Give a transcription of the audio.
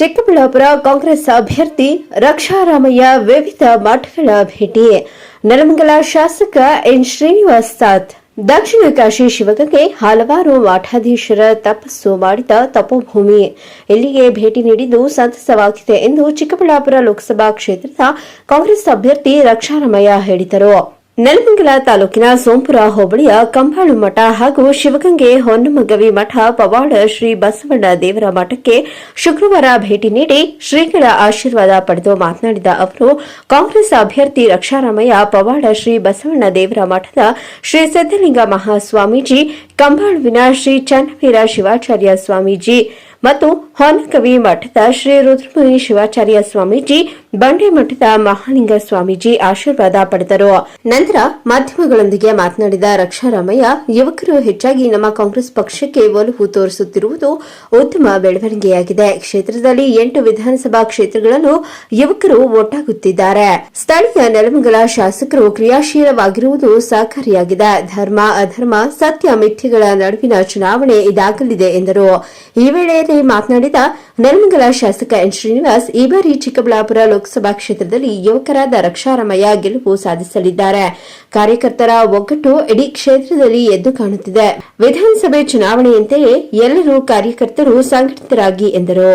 ಚಿಕ್ಕಬಳ್ಳಾಪುರ ಕಾಂಗ್ರೆಸ್ ಅಭ್ಯರ್ಥಿ ರಕ್ಷಾರಾಮಯ್ಯ ವಿವಿಧ ಮಠಗಳ ಭೇಟಿ. ನೆಲಮಂಗಲ ಶಾಸಕ ಎನ್ ಶ್ರೀನಿವಾಸ್ ಸಾತ್ ದಕ್ಷಿಣ ಕಾಶಿ ಶಿವಗಂಗೆ ಹಲವಾರು ಮಠಾಧೀಶರ ತಪಸ್ಸು ಮಾಡಿದ ತಪೋಭೂಮಿ. ಇಲ್ಲಿಗೆ ಭೇಟಿ ನೀಡಿದ್ದು ಸಂತಸವಾಗಿದೆ ಎಂದು ಚಿಕ್ಕಬಳ್ಳಾಪುರ ಲೋಕಸಭಾ ಕ್ಷೇತ್ರದ ಕಾಂಗ್ರೆಸ್ ಅಭ್ಯರ್ಥಿ ರಕ್ಷಾರಾಮಯ್ಯ ಹೇಳಿದರು. ನೆಲಮಂಗಲ ತಾಲೂಕಿನ ಸೋಂಪುರ ಹೋಬಳಿಯ ಕಂಬಾಳು ಮಠ ಹಾಗೂ ಶಿವಗಂಗೆ ಹೊನ್ನಮಗವಿ ಮಠ ಪವಾಡ ಶ್ರೀ ಬಸವಣ್ಣ ದೇವರ ಮಠಕ್ಕೆ ಶುಕ್ರವಾರ ಭೇಟಿ ನೀಡಿ ಶ್ರೀಗಳ ಆಶೀರ್ವಾದ ಪಡೆದು ಮಾತನಾಡಿದ ಅವರು, ಕಾಂಗ್ರೆಸ್ ಅಭ್ಯರ್ಥಿ ರಕ್ಷಾರಾಮಯ್ಯ ಪವಾಡ ಶ್ರೀ ಬಸವಣ್ಣ ದೇವರ ಮಠದ ಶ್ರೀ ಸಿದ್ದಲಿಂಗ ಮಹಾಸ್ವಾಮೀಜಿ, ಕಂಬಾಳುವಿನ ಶ್ರೀ ಚನ್ನವೀರ ಶಿವಾಚಾರ್ಯ ಸ್ವಾಮೀಜಿ ಮತ್ತು ಹೊನಕವಿ ಮಠದ ಶ್ರೀ ರುದ್ರಮುನಿ ಶಿವಾಚಾರ್ಯ ಸ್ವಾಮೀಜಿ, ಬಂಡೆ ಮಠದ ಮಹಾಲಿಂಗ ಸ್ವಾಮೀಜಿ ಆಶೀರ್ವಾದ ಪಡೆದರು. ನಂತರ ಮಾಧ್ಯಮಗಳೊಂದಿಗೆ ಮಾತನಾಡಿದ ರಕ್ಷಾರಾಮಯ್ಯ, ಯುವಕರು ಹೆಚ್ಚಾಗಿ ನಮ್ಮ ಕಾಂಗ್ರೆಸ್ ಪಕ್ಷಕ್ಕೆ ಒಲವು ತೋರಿಸುತ್ತಿರುವುದು ಉತ್ತಮ ಬೆಳವಣಿಗೆಯಾಗಿದೆ. ಕ್ಷೇತ್ರದಲ್ಲಿ ಎಂಟು ವಿಧಾನಸಭಾ ಕ್ಷೇತ್ರಗಳನ್ನು ಯುವಕರು ಒಟ್ಟಾಗುತ್ತಿದ್ದಾರೆ. ಸ್ಥಳೀಯ ನೆಲಮಂಗಲ ಶಾಸಕರು ಕ್ರಿಯಾಶೀಲವಾಗಿರುವುದು ಸಹಕಾರಿಯಾಗಿದೆ. ಧರ್ಮ, ಅಧರ್ಮ, ಸತ್ಯ, ಮಿಥ್ಯಗಳ ನಡುವಿನ ಚುನಾವಣೆ ಇದಾಗಲಿದೆ ಎಂದರು. ಈ ವೇಳೆಯಲ್ಲಿ ಮಾತನಾಡಿದ ನೆಲಮಂಗಲ ಶಾಸಕ ಎನ್ ಶ್ರೀನಿವಾಸ್ ಈ ಬಾರಿ ಚಿಕ್ಕಬಳ್ಳಾಪುರ ಲೋಕಸಭಾ ಕ್ಷೇತ್ರದಲ್ಲಿ ಯುವಕರಾದ ರಕ್ಷಾರಮಯ ಗೆಲುವು ಸಾಧಿಸಲಿದ್ದಾರೆ. ಕಾರ್ಯಕರ್ತರ ಒಗ್ಗಟ್ಟು ಇಡೀ ಕ್ಷೇತ್ರದಲ್ಲಿ ಎದ್ದು ಕಾಣುತ್ತಿದೆ. ವಿಧಾನಸಭೆ ಚುನಾವಣೆಯಂತೆಯೇ ಎಲ್ಲರೂ ಕಾರ್ಯಕರ್ತರು ಸಂಘಟಿತರಾಗಿ ಎಂದರು.